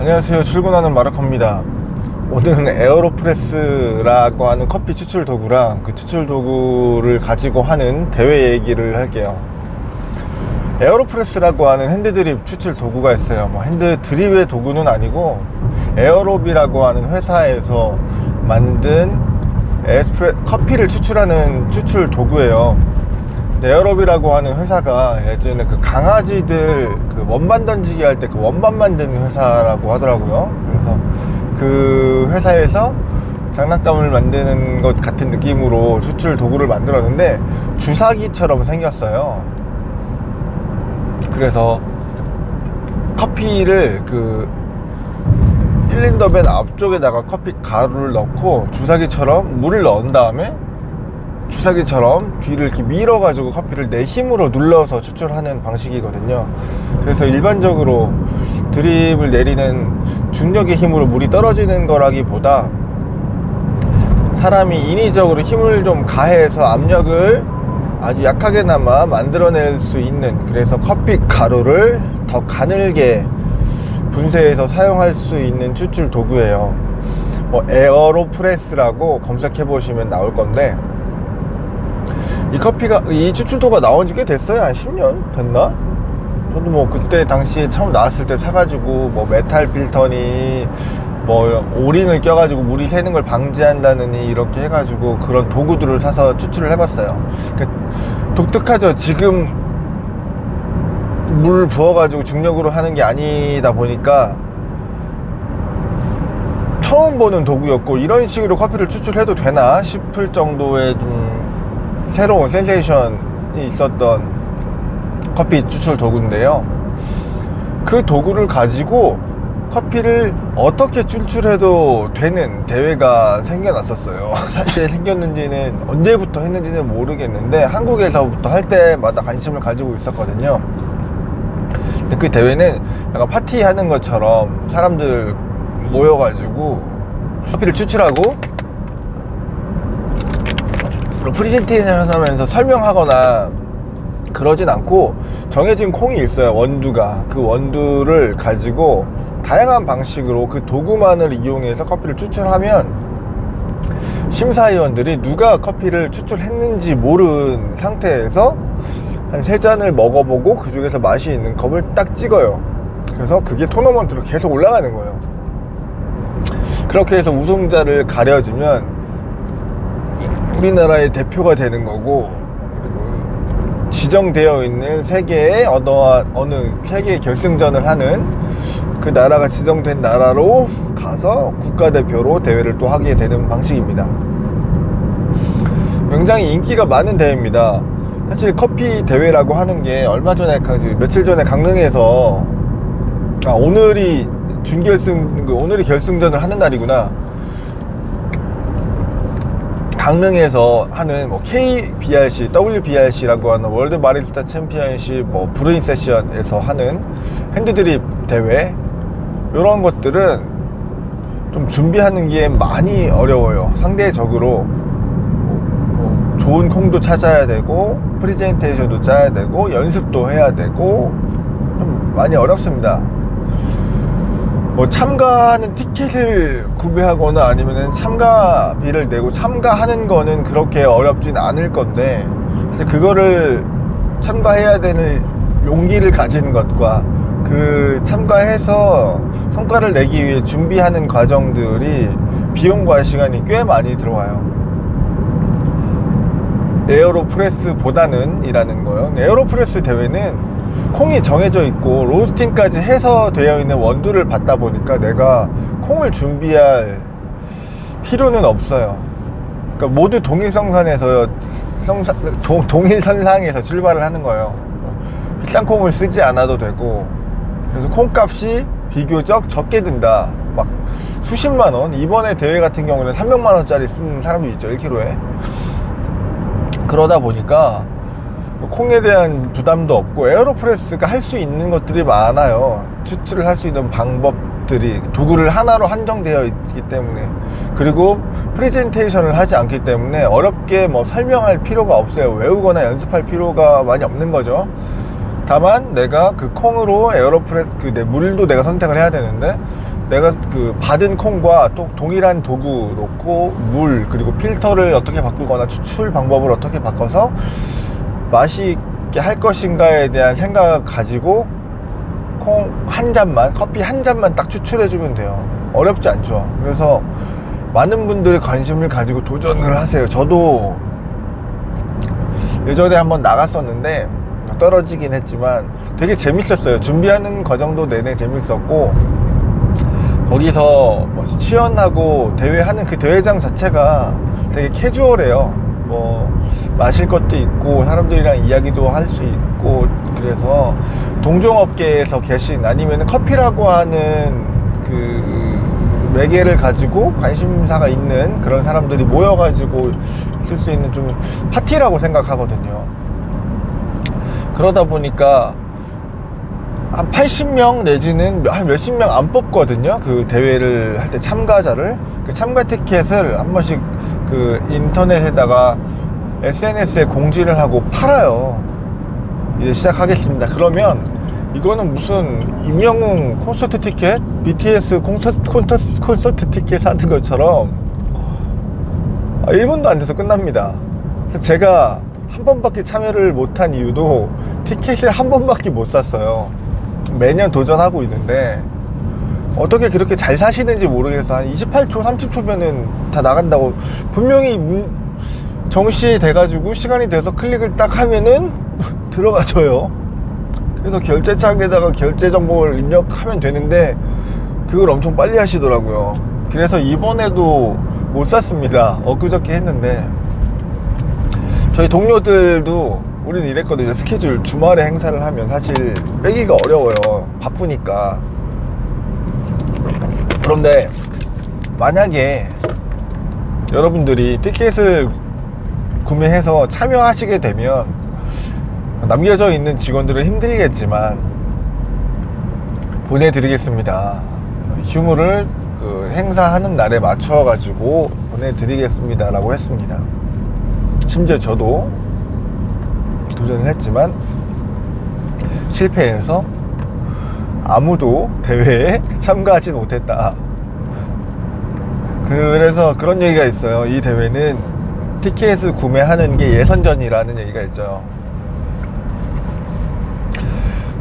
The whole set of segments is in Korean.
안녕하세요. 출근하는 마라커입니다. 오늘은 에어로프레스라고 하는 커피 추출 도구랑 그 추출 도구를 가지고 하는 대회 얘기를 할게요. 에어로프레스라고 하는 핸드드립 추출 도구가 있어요. 뭐 핸드드립의 도구는 아니고 에어롭이라고 하는 회사에서 만든 에스프레 커피를 추출하는 추출 도구예요. 근데 에어롭이라고 하는 회사가 예전에 그 강아지들 그 원반 던지기 할 때 그 원반 만드는 회사라고 하더라고요. 그래서 그 회사에서 장난감을 만드는 것 같은 느낌으로 추출 도구를 만들었는데 주사기처럼 생겼어요. 그래서 커피를 그 1린더벤 앞쪽에다가 커피 가루를 넣고 주사기처럼 물을 넣은 다음에 주사기처럼 뒤를 이렇게 밀어가지고 커피를 내 힘으로 눌러서 추출하는 방식이거든요. 그래서 일반적으로 드립을 내리는 중력의 힘으로 물이 떨어지는 거라기보다 사람이 인위적으로 힘을 좀 가해서 압력을 아주 약하게나마 만들어낼 수 있는 그래서 커피 가루를 더 가늘게 분쇄해서 사용할 수 있는 추출 도구예요. 뭐 에어로프레스라고 검색해 보시면 나올 건데 이 커피가 이 추출도가 나온 지 꽤 됐어요? 한 10년? 됐나? 저도 뭐 그때 당시에 처음 나왔을 때 사가지고 뭐 메탈 필터니 뭐 오링을 껴가지고 물이 새는 걸 방지한다느니 이렇게 해가지고 그런 도구들을 사서 추출을 해봤어요. 그러니까 독특하죠? 지금 물 부어가지고 중력으로 하는 게 아니다 보니까 처음 보는 도구였고 이런 식으로 커피를 추출해도 되나 싶을 정도의 좀 새로운 센세이션이 있었던 커피 추출 도구인데요. 그 도구를 가지고 커피를 어떻게 추출해도 되는 대회가 생겨났었어요. 사실 생겼는지는 언제부터 했는지는 모르겠는데 한국에서부터 할 때마다 관심을 가지고 있었거든요. 그 대회는 약간 파티하는 것처럼 사람들 모여가지고 커피를 추출하고 프리젠테이션 하면서 설명하거나 그러진 않고 정해진 콩이 있어요 원두가. 그 원두를 가지고 다양한 방식으로 그 도구만을 이용해서 커피를 추출하면 심사위원들이 누가 커피를 추출했는지 모르는 상태에서 한 세 잔을 먹어보고 그 중에서 맛이 있는 컵을 딱 찍어요. 그래서 그게 토너먼트로 계속 올라가는 거예요. 그렇게 해서 우승자를 가려주면 우리나라의 대표가 되는 거고 그리고 지정되어 있는 세계의 어느, 어느 세계 결승전을 하는 그 나라가 지정된 나라로 가서 국가대표로 대회를 또 하게 되는 방식입니다. 굉장히 인기가 많은 대회입니다. 사실 커피 대회라고 하는 게 얼마 전에 그 며칠 전에 강릉에서 아 오늘이 준결승 그 오늘이 결승전을 하는 날이구나. 강릉에서 하는 뭐 KBRC, WBRC라고 하는 월드 마리스타 챔피언십 뭐 브루잉 세션에서 하는 핸드드립 대회 이런 것들은 좀 준비하는 게 많이 어려워요. 상대적으로 뭐 좋은 콩도 찾아야 되고 프리젠테이션도 짜야 되고 연습도 해야 되고 좀 많이 어렵습니다. 뭐 참가하는 티켓을 구매하거나 아니면 참가비를 내고 참가하는 거는 그렇게 어렵진 않을 건데 사실 그거를 참가해야 되는 용기를 가지는 것과 그 참가해서 성과를 내기 위해 준비하는 과정들이 비용과 시간이 꽤 많이 들어와요. 에어로프레스보다는 이라는 거요. 에어로프레스 대회는 콩이 정해져 있고 로스팅까지 해서 되어 있는 원두를 받다 보니까 내가 콩을 준비할 필요는 없어요. 그러니까 모두 동일 성산에서 동일 선상에서 출발을 하는 거예요. 비싼 콩을 쓰지 않아도 되고 그래서 콩값이 비교적 적게 든다. 막 수십만 원. 이번에 대회 같은 경우는 300만 원짜리 쓰는 사람도 있죠. 1kg에. 그러다 보니까 콩에 대한 부담도 없고 에어로프레스가 할 수 있는 것들이 많아요. 추출을 할수 있는 방법들이 도구를 하나로 한정되어 있기 때문에 그리고 프레젠테이션을 하지 않기 때문에 어렵게 뭐 설명할 필요가 없어요. 외우거나 연습할 필요가 많이 없는 거죠. 다만 내가 그 콩으로 에어로프레 그내 물도 내가 선택을 해야 되는데 내가 그 받은 콩과 또 동일한 도구 놓고 물 그리고 필터를 어떻게 바꾸거나 추출 방법을 어떻게 바꿔서 맛이 있게 할 것인가에 대한 생각을 가지고 콩 한 잔만 커피 한 잔만 딱 추출해 주면 돼요. 어렵지 않죠. 그래서 많은 분들이 관심을 가지고 도전을 하세요. 저도 예전에 한번 나갔었는데 떨어지긴 했지만 되게 재밌었어요. 준비하는 과정도 내내 재밌었고 거기서 뭐 시연하고 대회하는 그 대회장 자체가 되게 캐주얼해요 뭐 마실 것도 있고 사람들이랑 이야기도 할 수 있고 그래서 동종업계에서 계신 아니면 커피라고 하는 그 매개를 가지고 관심사가 있는 그런 사람들이 모여가지고 있을 수 있는 좀 파티라고 생각하거든요. 그러다 보니까 한 80명 내지는 한 몇십 명 안 뽑거든요. 그 대회를 할 때 참가자를. 그 참가 티켓을 한 번씩 그 인터넷에다가 SNS에 공지를 하고 팔아요. 이제 시작하겠습니다. 그러면 이거는 무슨 임영웅 콘서트 티켓, BTS 콘서트, 콘서트, 콘서트 티켓 사는 것처럼 아, 1분도 안 돼서 끝납니다. 제가 한 번밖에 참여를 못한 이유도 티켓을 한 번밖에 못 샀어요. 매년 도전하고 있는데 어떻게 그렇게 잘 사시는지 모르겠어. 한 28초, 30초면은 다 나간다고 분명히 문- 정시 돼가지고 시간이 돼서 클릭을 딱 하면은 들어가져요. 그래서 결제창에다가 결제 정보를 입력하면 되는데 그걸 엄청 빨리 하시더라고요. 그래서 이번에도 못 샀습니다. 엊그저께 했는데 저희 동료들도 우리는 이랬거든요. 스케줄 주말에 행사를 하면 사실 빼기가 어려워요. 바쁘니까. 그런데 만약에 여러분들이 티켓을 구매해서 참여하시게 되면 남겨져 있는 직원들은 힘들겠지만 보내드리겠습니다. 휴무를 그 행사하는 날에 맞춰 가지고 보내드리겠습니다 라고 했습니다. 심지어 저도 도전을 했지만 실패해서 아무도 대회에 참가하지 못했다. 그래서 그런 얘기가 있어요. 이 대회는 티켓을 구매하는 게 예선전이라는 얘기가 있죠.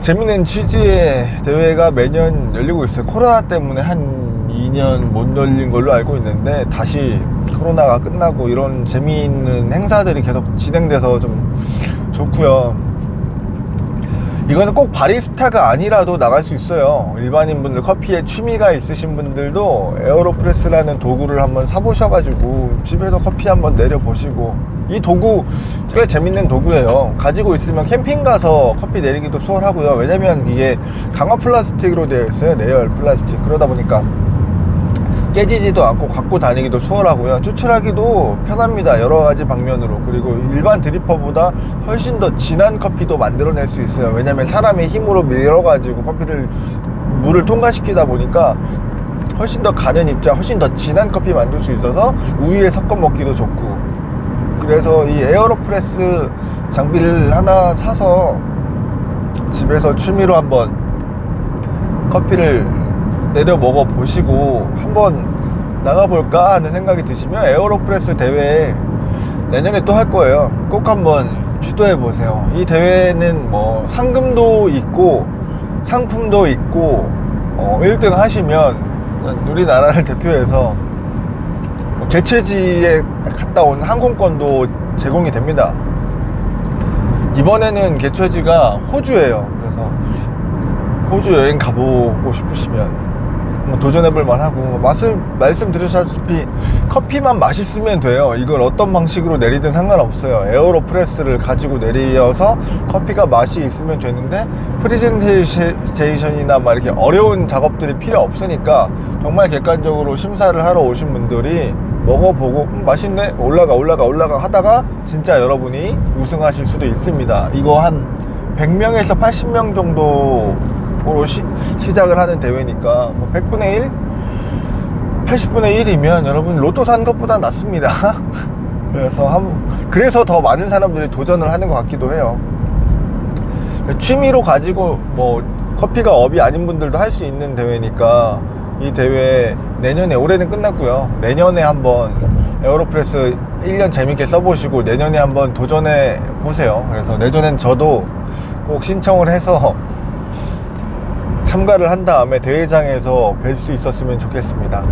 재밌는 취지의 대회가 매년 열리고 있어요. 코로나 때문에 한 2년 못 열린 걸로 알고 있는데 다시 코로나가 끝나고 이런 재미있는 행사들이 계속 진행돼서 좀 좋고요. 이거는 꼭 바리스타가 아니라도 나갈 수 있어요. 일반인 분들 커피에 취미가 있으신 분들도 에어로프레스라는 도구를 한번 사보셔가지고 집에서 커피 한번 내려보시고 이 도구 꽤 재밌는 도구예요. 가지고 있으면 캠핑 가서 커피 내리기도 수월하고요. 왜냐면 이게 강화 플라스틱으로 되어 있어요. 내열 플라스틱. 그러다 보니까 깨지지도 않고 갖고 다니기도 수월하고요. 추출하기도 편합니다. 여러 가지 방면으로. 그리고 일반 드리퍼보다 훨씬 더 진한 커피도 만들어낼 수 있어요. 왜냐면 사람의 힘으로 밀어가지고 커피를 물을 통과시키다 보니까 훨씬 더 가는 입자, 훨씬 더 진한 커피 만들 수 있어서 우유에 섞어 먹기도 좋고. 그래서 이 에어로프레스 장비를 하나 사서 집에서 취미로 한번 커피를 내려 먹어 보시고 한번 나가볼까 하는 생각이 드시면 에어로프레스 대회 내년에 또 할 거예요. 꼭 한번 시도해 보세요. 이 대회는 뭐 상금도 있고 상품도 있고 어, 1등 하시면 우리나라를 대표해서 뭐 개최지에 갔다 온 항공권도 제공이 됩니다. 이번에는 개최지가 호주예요. 그래서 호주 여행 가보고 싶으시면 도전해볼 만하고 맛을 말씀드렸다시피 커피만 맛있으면 돼요. 이걸 어떤 방식으로 내리든 상관없어요. 에어로프레스를 가지고 내려서 커피가 맛이 있으면 되는데 프레젠테이션이나 막 이렇게 어려운 작업들이 필요 없으니까 정말 객관적으로 심사를 하러 오신 분들이 먹어보고 음, 맛있네 올라가 올라가 올라가 하다가 진짜 여러분이 우승하실 수도 있습니다. 이거 한 100명에서 80명 정도로 시, 작을 하는 대회니까 뭐 100분의 1? 80분의 1이면 여러분 로또 산 것보다 낫습니다. 그래서 한, 그래서 더 많은 사람들이 도전을 하는 것 같기도 해요. 취미로 가지고 뭐 커피가 업이 아닌 분들도 할 수 있는 대회니까 이 대회 내년에 올해는 끝났고요. 내년에 한번 에어로프레스 1년 재밌게 써보시고 내년에 한번 도전해 보세요. 그래서 내년엔 저도 꼭 신청을 해서 참가를 한 다음에 대회장에서 뵐 수 있었으면 좋겠습니다.